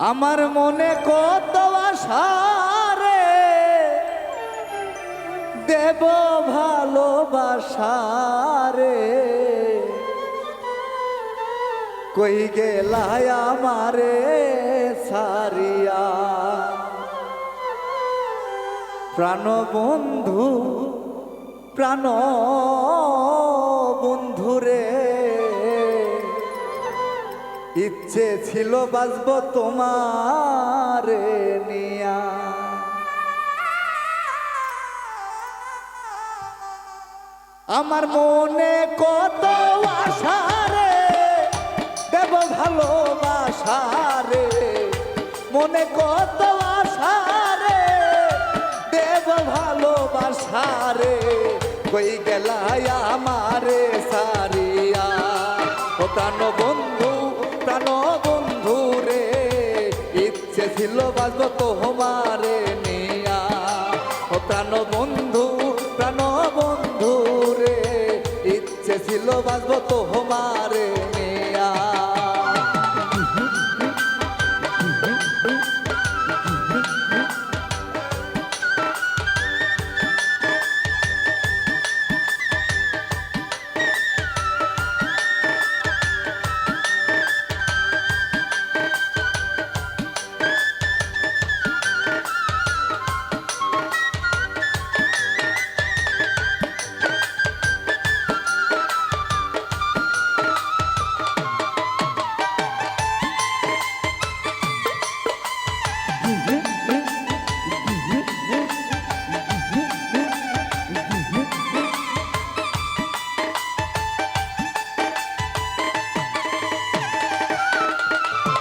আমার মনে কত আশারে দেব ভালোবাসারে কই গেলায় আমারে সারিয়া প্রাণ বন্ধু প্রাণ ইচ্ছে ছিল বাজব তোমার নিয়া। আমার মনে কত আশা রে, দেব ভালোবাসা রে। মনে কত আশা রে, দেব ভালোবাসা রে। কই গেলাই আমারে সারিয়া। ও প্রাণ বন্ধু ছিল বাজব তোমারে নিয়া ও প্রাণ বন্ধু প্রাণ বন্ধু রে। ইচ্ছে ছিল বাজব তোমারে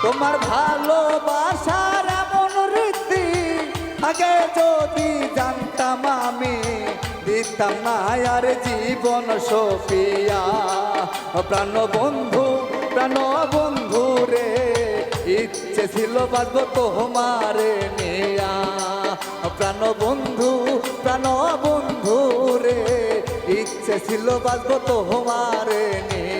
তোমার ভালোবাসার এমন রীতি, আগে যদি জানতাম আমি, দিতাম না আর জীবন সফিয়া। প্রাণ বন্ধু প্রাণ বন্ধু রে, ইচ্ছে ছিল বাজব তোমারে নিয়া। প্রাণ বন্ধু প্রাণ বন্ধু রে, ইচ্ছে ছিল বাজব তোমারে নিয়া।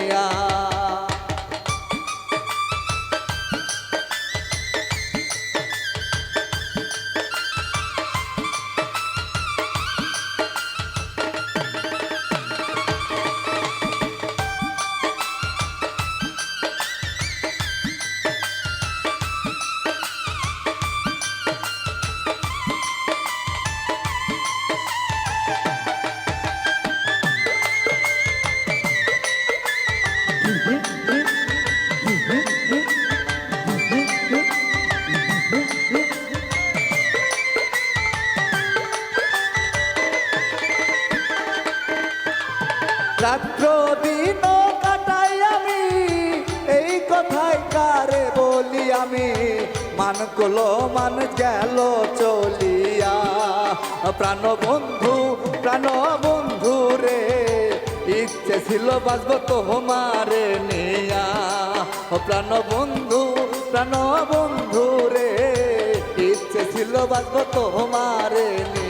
রাত্র দিন কাটাই আমি, এই কথাই কারে বলি আমি। মান কলো মান গেল চলিয়া। প্রাণ বন্ধু প্রাণ বন্ধু রে, ইচ্ছে ছিল বাজব তোমারে নিয়া। প্রাণ বন্ধু প্রাণ বন্ধু রে, ইচ্ছে ছিল বাজব তোমারে নিয়া।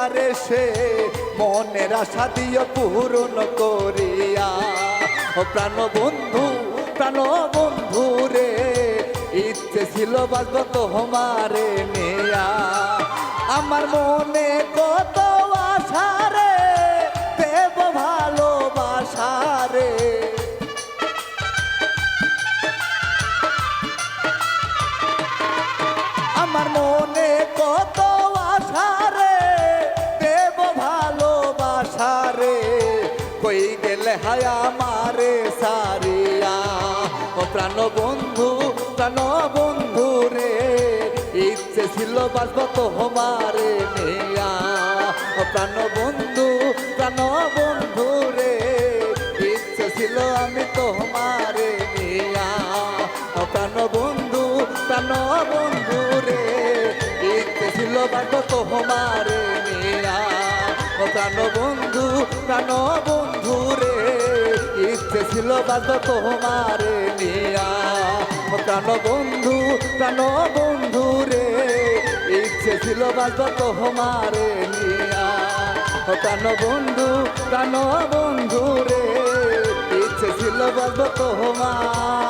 একবারে সে, মনের আশা দিও পূরণ করিয়া। ও প্রাণ বন্ধু প্রাণ বন্ধু রে, ইচ্ছে ছিল বাজব তোমারে নেয়া। আমার মনে কত আশা রে, দেব ভালো কই হায়া মারে সারিয়া। ও প্রাণ বন্ধু প্রাণ বন্ধু রে, ইচ্ছে ছিল বাসব তোমারে নিয়া। ও প্রাণ বন্ধু প্রাণ বন্ধু রে, ইচ্ছে ছিল আমি তো তোমারে নিয়া। ও প্রাণ বন্ধু প্রাণ বন্ধু রে, ইচ্ছে ছিল বাসব তোমারে প্রাণ বন্ধু প্রাণ বন্ধু রে। ইচ্ছে ছিল বাসব তোমারে নিয়া। প্রাণ বন্ধু প্রাণ বন্ধু রে। ইচ্ছে ছিল বাসব তোমারে নিয়া। প্রাণ বন্ধু প্রাণ বন্ধু রে। ইচ্ছে ছিল বাসব তোমার।